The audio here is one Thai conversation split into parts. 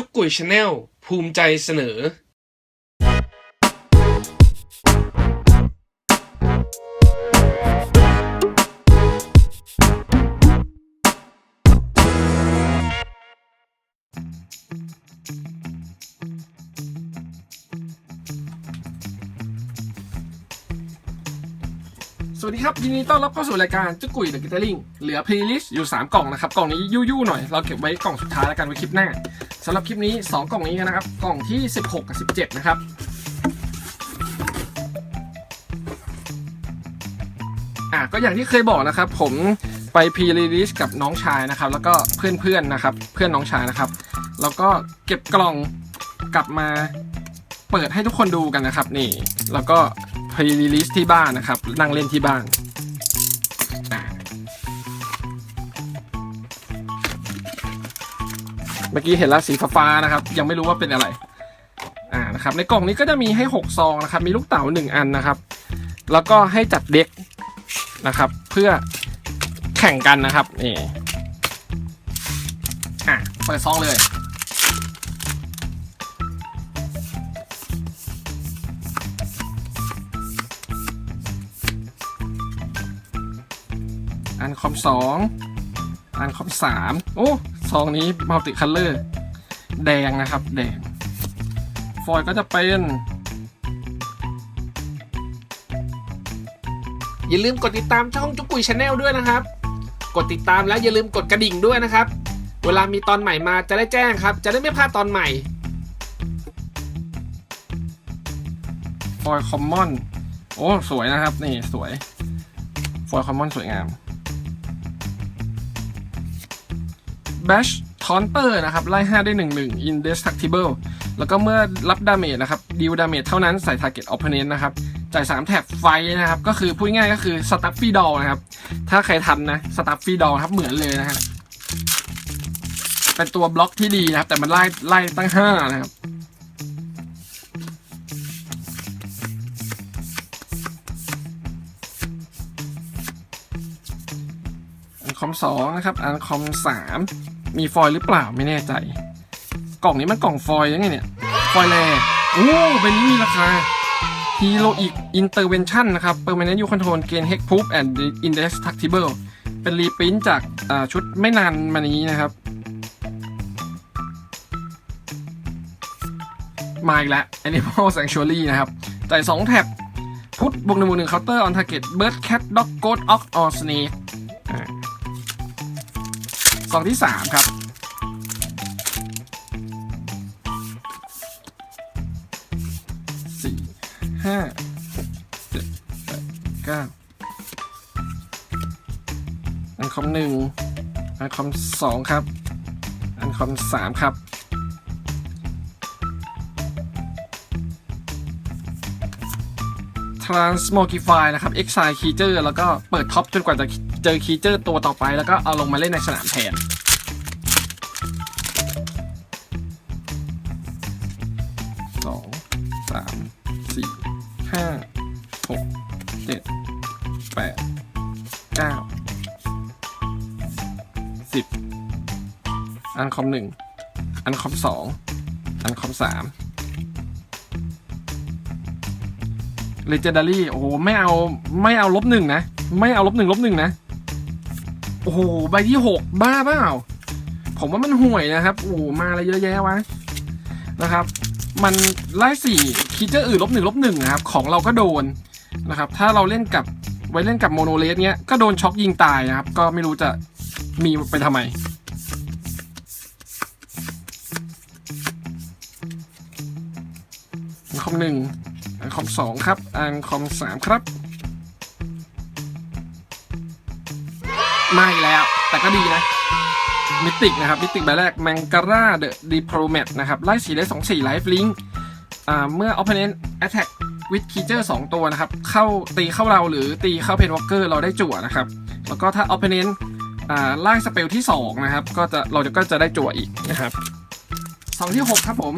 จุกกุยชาแนลภูมิใจเสนอ วัสดีครับยินดีต้อนรับเข้าสู่รายการจุกุยเดอะกิตเตอร์ลิงเหลือเพลย์ลิสต์อยู่ 3 กล่องนะครับ กล่องนี้ยู่ๆหน่อย เราเก็บไว้กล่องสุดท้ายแล้วกันไว้คลิปหน้าสำหรับคลิปนี้ 2 กล่องนี้นะครับ กล่องที่ 16 กับ 17 นะครับ อะก็อย่างที่เคยบอกนะครับ ผมไปพรีลิสกับน้องชายนะครับ แล้วก็เพื่อนๆนะครับ เพื่อนน้องชายนะครับ แล้วก็เก็บกล่องกลับมาเปิดให้ทุกคนดูกันนะครับ นี่แล้วก็ รีรีลิสที่บ้านนะครับ นั่งเล่นที่บ้าน เมื่อกี้เห็นแล้วสีฟ้านะครับ ยังไม่รู้ว่าเป็นอะไร อ่านะครับ ในกล่องนี้ก็จะมีให้ 6 ซองนะครับ มีลูกเต๋า1 อันนะครับ แล้วก็ให้จัดเด็กนะครับ เพื่อแข่งกันนะครับนี่อะเปิดซองเลย คอมสองอันคอมสามโอ้ซองนี้มัลติคัลเลอร์แดงนะครับ แดง ฟอยล์ก็จะเป็นอย่าลืมกดติดตามช่องจุกกุยชาแนลด้วยนะครับ กดติดตามแล้วอย่าลืมกดกระดิ่งด้วยนะครับ เวลามีตอนใหม่มาจะได้แจ้งครับ จะได้ไม่พลาดตอนใหม่ ฟอยคอมมอน โอ้ สวยนะครับ นี่สวย ฟอยคอมมอนสวยงาม Bash Taunter นะครับ ไล่ 5 ได้ 1 1 Indestructible แล้วก็เมื่อรับดาเมจนะครับดีลดาเมจเท่านั้นใส่ Target Opponent นะครับ จ่าย 3แท็บไฟนะครับ ก็คือพูดง่ายก็คือ Stuffy Doll นะครับ ถ้าใครทันนะ Stuffy Doll ครับ เหมือนเลยนะฮะเป็นตัวบล็อกที่ดีนะครับ แต่มันไล่ไล่ตั้ง 5 นะครับอันคอมสองนะครับอันคอมสาม มีฟอยล์หรือเปล่าไม่แน่ใจ กล่องนี้มันกล่องฟอยล์ยังไงเนี่ย ฟอยล์แรโอ้เป็นนี้มีราคา Heroic Intervention นนะครับ Permanent You Control Gain Hex Proof and Indestructible เป็นรีปรินท์จากอ่าชุดไม่นานมานี้นะครับ มาอีกแล้ว Animal Sanctuary นะครับจ่าย2แท็บ พุทบวกหนึ่งบวกหนึ่งเคาน์เตอร์ออนทาร์เก็ตเบิร์ดแคทด็อกโกดออกออสเนก ซองที่สามครับ สี่ห้าเจ็ดแปดเก้าอันคอมหนึ่งอันคอมสองครับ อันคอมสามครับ Transmogify นะครับ Exile Creature แล้วก็เปิดท็อปจนกว่าจะ เจอ Creature ตัวต่อไปแล้วก็เอาลงมาเล่นในสนามแทนสองสามสี่ห้าหกเจ็ดแปดเก้าสิบอันคอมหนึ่งอันคอมสองอันคอมสามเลเจนดารี่โอ้โหไม่เอาไม่เอาลบหนึ่งนะ ไม่เอาลบหนึ่งลบหนึ่งนะ อ้โหใบที่หกบ้าเปล่าผมว่ามันห่วยนะครับโอ้โหมาอะไรเยอะแยะวะนะครับ มันไล่สี่คิดเจอร์อื่นลบหนึ่งลบหนึ่งนะครับ ของเราก็โดนนะครับ ถ้าเราเล่นกับไว้เล่นกับโมโนเลสเนี้ยก็โดนช็อกยิงตายนะครับ ก็ไม่รู้จะมีไปทำไมคอมหนึ่งคอมสองครับอันคอมสามครับ มาอีกแล้ว แต่ก็ดีนะมิติกนะครับมิติกใบแรกแมงการ่าเดอะดีโปรเมตนะครับไล่สีได้สองสี่ไลฟ์ลิงอ่าเมื่อ opponent attack with creature สองตัวนะครับ เข้าตีเข้าเราหรือตีเข้าเพนวอลเกอร์เราได้จั่วนะครับ แล้วก็ถ้า opponent อ่าไล่สเปลที่ 2 นะครับ ก็จะเราจะก็จะได้จั่วอีกนะครับสองที่ 6 ครับผม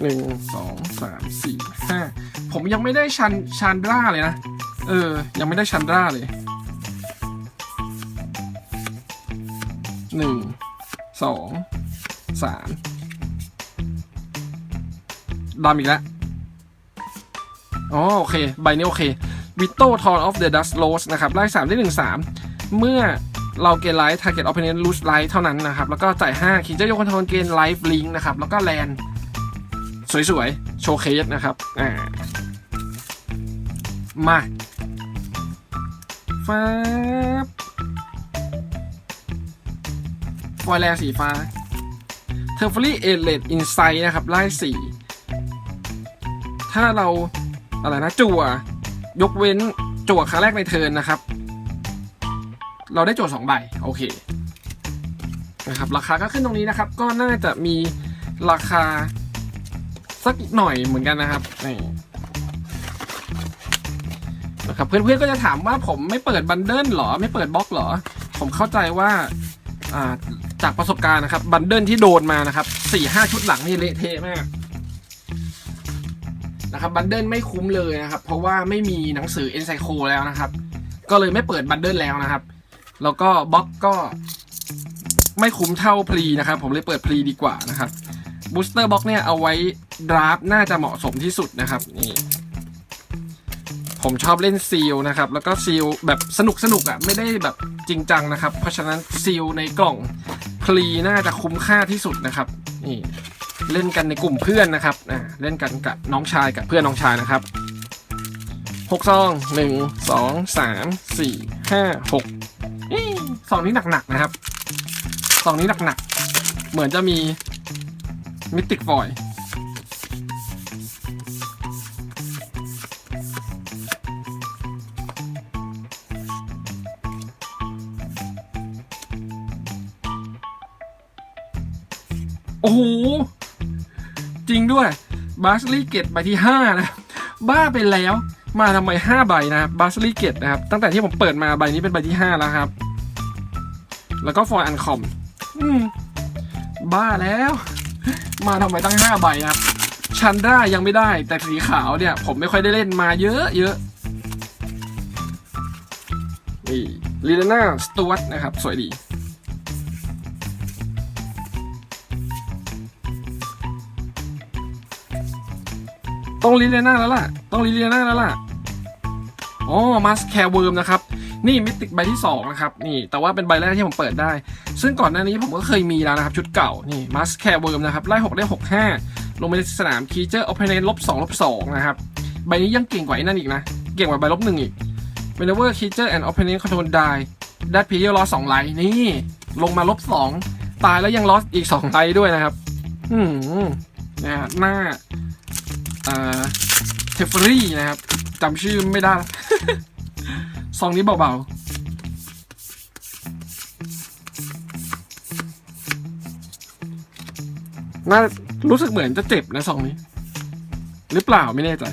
หนึ่งสองสามสี่ห้าผมยังไม่ได้ชันชันดราเลยนะ เออ ยังไม่ได้ชันดราเลยหนึ่งสองสามดำอีกแล้วอ๋อโอเค ใบนี้โอเควิโต้ทอนออฟเดอะดัสโ s สนะครับไล่สามได้หนึ่งสามเมื่อเราเกณฑ์ไลท์ทาร์เก็ตออฟเพนเนนลูสไลท์เท่านั้นนะครับ แล้วก็จ่ายห้าคินเจอร์ยกคอนโทรลเกณฑ์ไลฟ์ลิงนะครับ แล้วก็แลนสวยๆ โชว์เคสนะครับ อ่า มา ฟ้าฟอยแลสีฟ้าเทอร์ฟลี่เอเลดอินไซด์นะครับไล่สีถ้าเราอะไรนะจั่วยกเว้นจั่วครั้งแรกในเทิร์นนะครับ เราได้จั่วสองใบโอเคนะครับราคาก็ขึ้นตรงนี้นะครับ ก็น่าจะมีราคาสักหน่อยเหมือนกันนะครับนี่ ครับเพื่อนๆก็จะถามว่าผมไม่เปิดบันเดิลหรอ ไม่เปิดบล็อกหรอ ผมเข้าใจว่าจากประสบการณ์นะครับ บันเดิลที่โดนมานะครับสี่ห้าชุดหลังนี่เละเทะมากนะครับบันเดิลไม่คุ้มเลยนะครับ เพราะว่าไม่มีหนังสือ e n c y c l o แล้วนะครับ ก็เลยไม่เปิดบันเดิลแล้วนะครับ แล้วก็บล็อกก็ไม่คุ้มเท่าพรีนะครับ ผมเลยเปิดพรีดีกว่านะครับบูสเตอร์บล็อกเนี่ยเอาไว้ดราฟน่าจะเหมาะสมที่สุดนะครับนี่ ผมชอบเล่นซีลนะครับ แล้วก็ซีลแบบสนุกสนุกอะ่ะ ไม่ได้แบบจริงจังนะครับ เพราะฉะนั้นซีลในกล่องพรีน่าจะคุ้มค่าที่สุดนะครับนี่เล่นกันในกลุ่มเพื่อนนะครับอ่าเล่นกันกับน้องชายกับเพื่อนน้องชายนะครับหกซองหนึ่งสองสามสี่ห้าหกซองนี้หนักๆนะครับซองนี้หนักๆเหมือนจะมีมิติกฟอย อ้โห จริงด้วยบาสลีเกตใบที่ห้านะบ้าไปแล้ว มาทำไมห้าใบนะครับบาสลีเกตนะครับ ตั้งแต่ที่ผมเปิดมาใบนี้เป็นใบที่ห้าแล้วครับ แล้วก็ฟอยอันคอมบ้าแล้ว มาทำไมตั้งห้าใบนะครับชันได้ยังไม่ได้ แต่สีขาวเนี่ย ผมไม่ค่อยได้เล่นมาเยอะเยอะนี่ลีเดน่าสตูดนะครับ สวยดี ต้องลิเลียนาแล้วล่ะ ต้องลิเลียนาแล้วล่ะ อ๋อมาสแคร์เวิร์มนะครับ นี่มิติกใบที่2นะครับ นี่ แต่ว่าเป็นใบแรกที่ผมเปิดได้ ซึ่งก่อนหน้านี้ผมก็เคยมีแล้วนะครับ ชุดเก่า นี่มาสแคร์เวิร์มนะครับ ไล่6ได้6 5 ลงไปในสนามคีเจอร์ออฟเพนเนลบ2ลบ2นะครับ ใบนี้ยังเก่งกว่าไอ้นั่นอีกนะ เก่งกว่าใบลบหนึ่งอีก whenever creature and opponent control die that player lost 2ไลท์นี่ ลงมาลบ2ตายแล้วยัง lost อีก2ไลท์ด้วยนะครับ อืมนะฮะหน้าอ่า เทฟฟรี่นะครับจำชื่อไม่ได้ ซองนี้เบาๆ น่ารู้สึกเหมือนจะเจ็บนะซองนี้ หรือเปล่าไม่แน่ใจ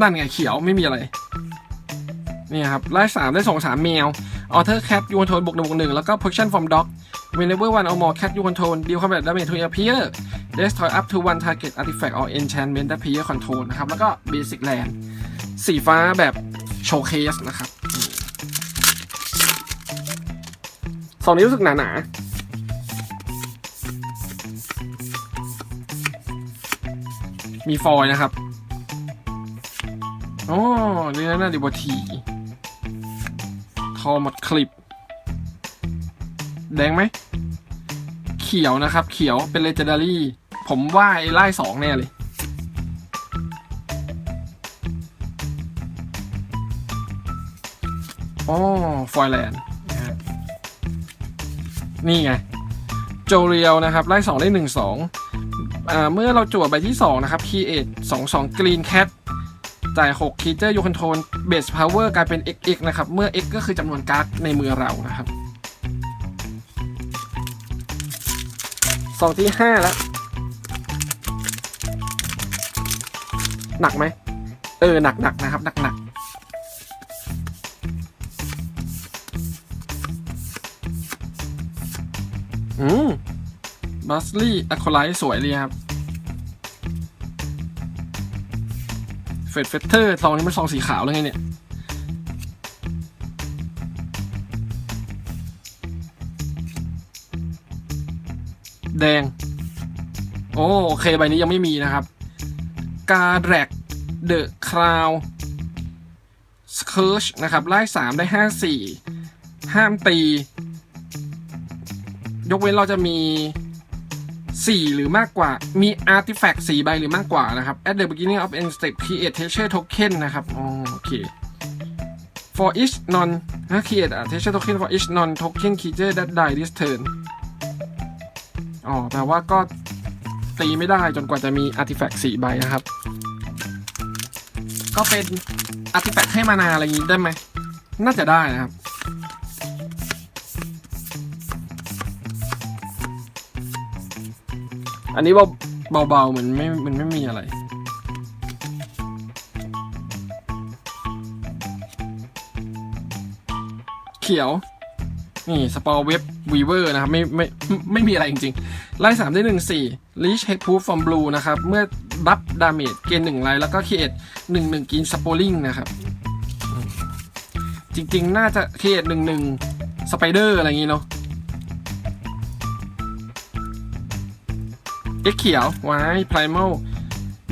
นั่นไงเขียวไม่มีอะไร นี่ครับไล่สามได้สองสามแมวออเทอร์แคทยูนโทนบวกหนึ่งบวกหนึ่งแล้วก็ position from dog whenever one or more cat you control deal combat damage to your player destroy up to one target artifact or enchantment that player control นะครับ แล้วก็ basic land สีฟ้าแบบโชว์เคสนะครับสองนี้รู้สึกหนาๆมีฟอยนะครับอ๋อนี่น่าดิบที ทอหมดคลิป แดงไหม เขียวนะครับ เขียวเป็นเลเจนดารี่ ผมว่าไอ้ไล่สองแน่เลยอ๋อฟอยแลนด์นะฮะนี่ไง โจเรียลนะครับ ไล่สองได้หนึ่งสองอ่าเมื่อเราจั่วใบที่สองนะครับ Create สองสอง Green Cat จ่าย6 Creature You Control Base Power กลายเป็น XX นะครับ เมื่อ X ก็คือจำนวนการ์ดในมือเรานะครับ สองที่ห้าแล้ว หนักไหม เออ หนักหนักนะครับ หนักหนักอืมบัสลี่อะคอไลท์สวยเลยครับเฟดเฟเตอร์ซองนี้มันซองสีขาวแล้วไงเนี่ย แดง โอโอเคใบนี้ยังไม่มีนะครับกาแรกเดอะคราวสเคิร์ชนะครับไล่สามได้ห้าสี่ห้ามตี ยกเว้นเราจะมี 4 หรือมากกว่า มี artifact 4 ใบหรือมากกว่านะครับ at the beginning of end step create treasure token นะครับอ๋อโอเค for each non create a treasure token for each non token creature that die this turn อ๋อแปลว่าก็ตีไม่ได้จนกว่าจะมี artifact 4ใบนะครับ ก็เป็น artifact ให้มานาอะไรอย่างนี้ได้ไหม น่าจะได้นะครับ อันนี้เบาเบาๆเหมือนไม่ มันไม่มีอะไรเขียว นี่สปอร์เว็บวีเวอร์นะครับไม่ไม่ไม่ไม่มีอะไรจริงๆ ไล่สามได้หนึ่งสี่ reach head proof from blue นะครับ เมื่อบัฟดาเมจเกณฑ์หนึ่งไลท์แล้วก็เคเอทหนึ่งหนึ่งกินสปอริงนะครับ จริงๆ น่าจะเคเอทหนึ่งหนึ่งสไปเดอร์อะไรอย่างงี้เนาะ X เขียวไว้ primal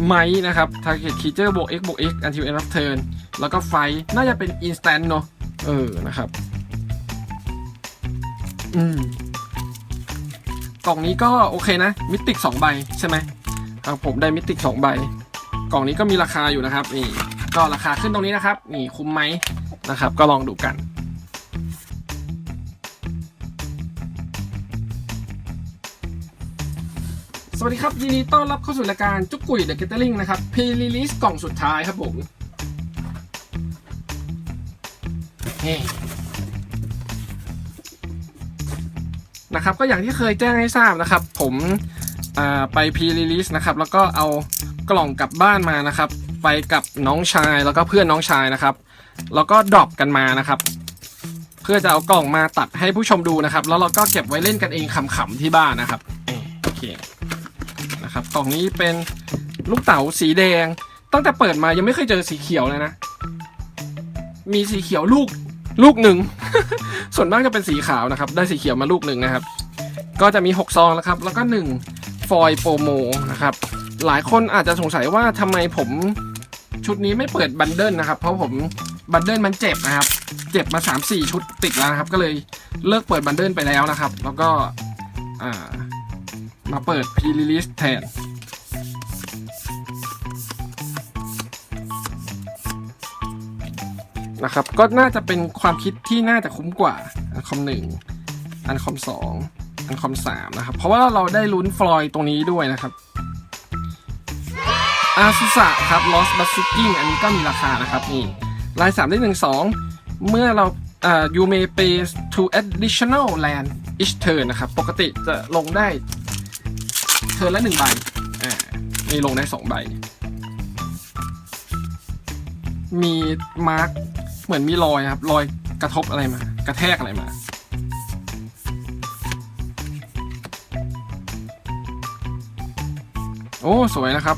ไม้นะครับ target creature บวก x บวก x until end of turn แล้วก็ไฟ น่าจะเป็น instant เนอะเออ นะครับ อืมกล่องนี้ก็โอเคนะมิติก2ใบใช่ไหมครับผมได้มิติก2ใบ กล่องนี้ก็มีราคาอยู่นะครับนี่ก็ราคาขึ้นตรงนี้นะครับ นี่คุ้มไหมนะครับ ก็ลองดูกันสวัสดีครับ ยินดีต้อนรับเข้าสู่รายการจุกกุยเดอะเกตเตอร์ลิงนะครับพรีลีลิสกล่องสุดท้ายครับผมนี่ นะครับก็อย่างที่เคยแจ้งให้ทราบนะครับ ผมไปพรีลีลิสนะครับแล้วก็เอากล่องกลับบ้านมานะครับ ไปกับน้องชายแล้วก็เพื่อนน้องชายนะครับ แล้วก็ดรอปกันมานะครับ เพื่อจะเอากล่องมาตัดให้ผู้ชมดูนะครับ แล้วเราก็เก็บไว้เล่นกันเองขำๆที่บ้านนะครับโอเคนะครับกล่องนี้เป็นลูกเต๋าสีแดง ตั้งแต่เปิดมายังไม่เคยเจอสีเขียวเลยนะ มีสีเขียวลูกลูกหนึ่ง ส่วนมากจะเป็นสีขาวนะครับ ได้สีเขียวมาลูกหนึ่งนะครับ ก็จะมี 6 ซองแล้วครับ แล้วก็ 1 ฟอยโปรโมนะครับ หลายคนอาจจะสงสัยว่าทำไมผมชุดนี้ไม่เปิดบันเดิลนะครับ เพราะผมบันเดิลมันเจ็บนะครับ เจ็บมา 3-4 ชุดติดแล้วนะครับ ก็เลยเลิกเปิดบันเดิลไปแล้วนะครับ แล้วก็มาเปิด pre-release แทน นะครับ ก็น่าจะเป็นความคิดที่น่าจะคุ้มกว่าอันคอมหนึ่งอันคอมสองอันคอมสามนะครับ เพราะว่าเราได้ลุ้นฟลอยตรงนี้ด้วยนะครับอาซุสะครับ Lost b u s i k i n g อันนี้ก็มีราคานะครับนี่ลายสามได้หนึ่งสองเมื่อเราอ่า you may pay to additional land each turn นะครับ ปกติจะลงได้เทิร์นละหนึ่งใบอ่านี่ลงได้สองใบ มีมาร์กเหมือนมีรอยครับ รอยกระทบอะไรมา กระแทกอะไรมา โอ้สวยนะครับ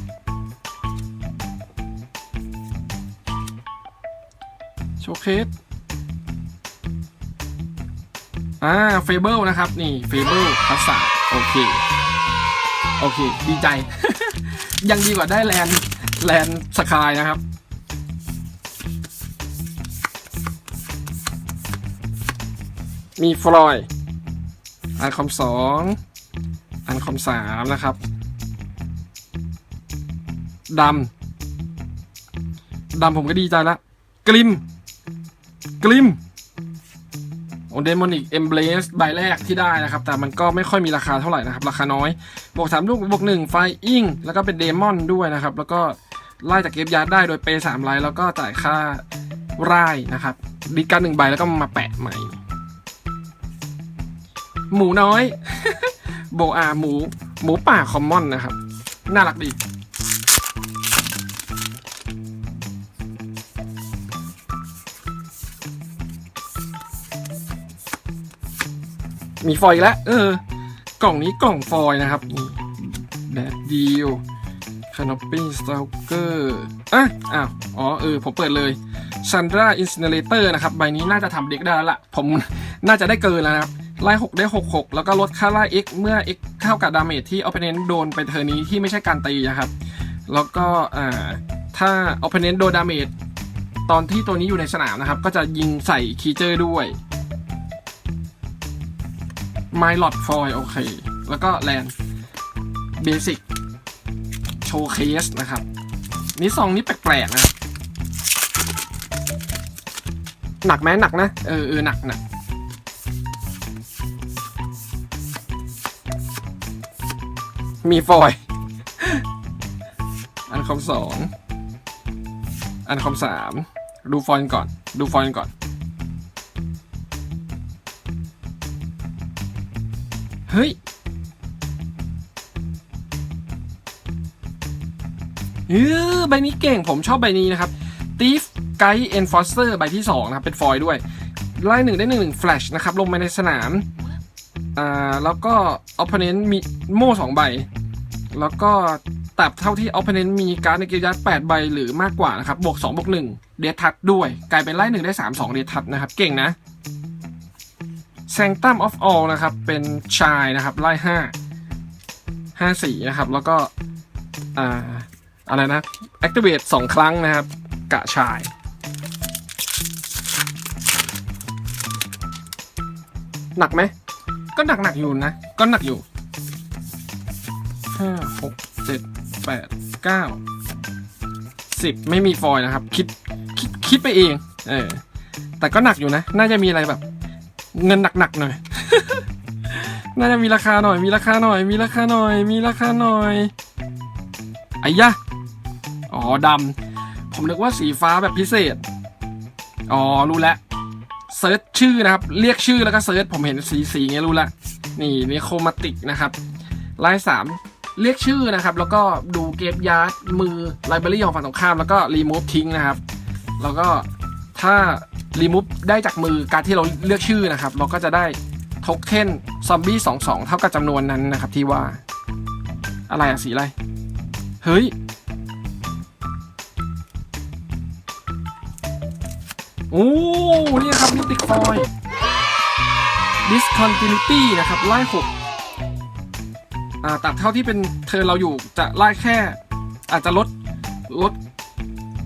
โชว์เคสอ่าเฟเบิลนะครับ นี่เฟเบิลภาษาโอเค โอเค ดีใจ ยังดีกว่าได้แลนแลนสกายนะครับ มีฟลอยด์อันคอมสองอันคอมสามนะครับดำดำผมก็ดีใจละกลิม กลิมโอเดมอนิกเอมเบลสใบแรกที่ได้นะครับ แต่มันก็ไม่ค่อยมีราคาเท่าไหร่นะครับ ราคาน้อย บวกสามลูกบวกหนึ่งไฟอิงแล้วก็เป็นเดมอนด้วยนะครับ แล้วก็ไล่จากเก็บยาร์ได้โดยเปย์สามไลท์แล้วก็จ่ายค่าไร่นะครับดีการหนึ่งใบแล้วก็มาแปะใหม่ หมูน้อย โบอาหมู หมูป่าคอมมอนนะครับ น่ารักดี มีฟอยแล้วเออ กล่องนี้กล่องฟอยนะครับนี่แบดดีลคานอปปี้สต a ลเกอร์อะอ้าวอ๋อ เออ ผมเปิดเลยซันดราอินสเนเลเตอร์นะครับ ใบนี้น่าจะทำเด็กได้แล้วล่ะ ผมน่าจะได้เกินแล้วนะครับ ไล่6ได้6 6 แล้วก็ลดค่าไล่ x เมื่อ x เท่ากับดาเมจที่ opponent โดนไปเทอร์นี้ที่ไม่ใช่การตีนะครับ แล้วก็อ่าถ้า opponent โดนดาเมจตอนที่ตัวนี้อยู่ในสนามนะครับ ก็จะยิงใส่คีเจอร์ด้วย My Lot Foil โอเค แล้วก็แลน Basic Showcase นะครับ นี่ซองนี้แปลกๆนะหนักไหมหนักนะ เออเออหนักหนัก มีฟอย อันคอมสอง อันคอมสาม ดูฟอยก่อน ดูฟอยก่อน เฮ้ย เออใบนี้เก่ง ผมชอบใบนี้นะครับ Thief Guide Enforcer ใบที่ 2 นะครับ เป็นฟอยล์ด้วยไล่หนึ่งได้หนึ่งหนึ่งแฟลชนะครับ ลงมาในสนาม อ่าแล้วก็ opponent มีโม่สองใบ แล้วก็ตับเท่าที่ opponent มีการ์ดในเกมยัด8ใบหรือมากกว่านะครับบวก2บวก1เดทัดด้วย กลายเป็นไล่หนึ่งได้ 3 2 เดทัดนะครับ เก่งนะ Sanctum of All นะครับ เป็นชายนะครับ ไล่5 5สีนะครับ แล้วก็ อ่า อะไรนะ activate 2ครั้งนะครับ กะชาย หนักไหม ก็หนักหนักๆอยู่นะ ก็หนักอยู่ห้าหกเจ็ดแปดเก้าสิบไม่มีฟอยล์นะครับ คิดคิดคิดไปเอง เออ แต่ก็หนักอยู่นะ น่าจะมีอะไรแบบ เงินหนักๆหน่อย น่าจะมีราคาหน่อย มีราคาหน่อย มีราคาหน่อย มีราคาหน่อยไอ้ยะ อ๋อดำ ผมนึกว่าสีฟ้าแบบพิเศษ อ๋อ รู้แล้ว เซิร์ชชื่อนะครับ เรียกชื่อแล้วก็เซิร์ชผมเห็นสีสีเงี้ยรู้ละ นี่นี่โคมาติกนะครับไล่สามเรียกชื่อนะครับ แล้วก็ดูเก็บยาร์ดมือไลบรารีของฝั่งตรงข้าม แล้วก็รีมูฟทิ้งนะครับ แล้วก็ถ้ารีมูฟได้จากมือการที่เราเลือกชื่อนะครับ เราก็จะได้โทเค็นซอมบี้สองสองเท่ากับจำนวนนั้นนะครับที่ว่า อะไรอะสีอะไร เฮ้ย โอ้เนี่ยครับมิติคอย discontinuity นะครับไล่หกอ่าตัดเท่าที่เป็นเธอเราอยู่จะไล่แค่ อาจจะลดลด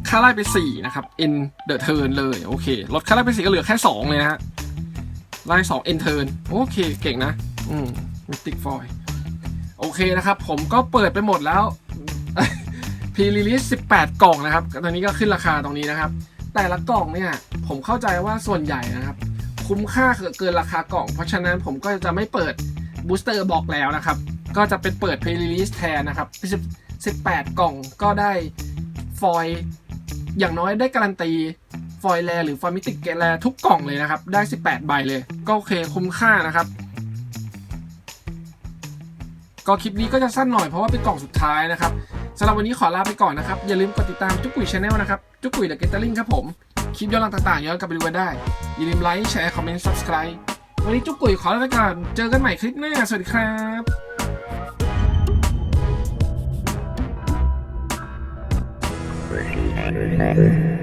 ค่าไล่ไป 4 นะครับ n the turn เลยโอเค ลดค่าไล่ไป 4 ก็เหลือแค่ 2 เลยนะฮะไล่2 n turn โอเค เก่งนะ อืม mystic foil โอเคนะครับ ผมก็เปิดไปหมดแล้วพรีรีลิส18 กล่องนะครับ ตอนนี้ก็ขึ้นราคาตรงนี้นะครับ แต่ละกล่องเนี่ย ผมเข้าใจว่าส่วนใหญ่นะครับ คุ้มค่าเกินราคากล่อง เพราะฉะนั้นผมก็จะไม่เปิดบูสเตอร์บอกแล้วนะครับ ก็จะเป็นเปิด p พ e รีลิสแทนนะครับ 18 กล่องก็ได้ฟอยอย่างน้อยได้การันตีฟอยแลหรือฟอยมิติกแลทุกกล่องเลยนะครับ ได้ 18 ใบเลย ก็โอเคคุ้มค่านะครับ ก็คลิปนี้ก็จะสั้นหน่อยเพราะว่าเป็นกล่องสุดท้ายนะครับสำหรับวันนี้ขอลาไปก่อนนะครับ อย่าลืมกดติดตามจุกกุยชาแนลนะครับ จุกกุยเดอะเกตเตอร์ลิงครับผม คลิปย้อนหลังต่างๆย้อนกลับไปดูกันได้ อย่าลืมไลค์แชร์คอมเมนต์ซับสไคร b e วันนี้จุกกุยขอลาไปก่อนเจอกันใหม่คลิปหน้า สวัสดีครับ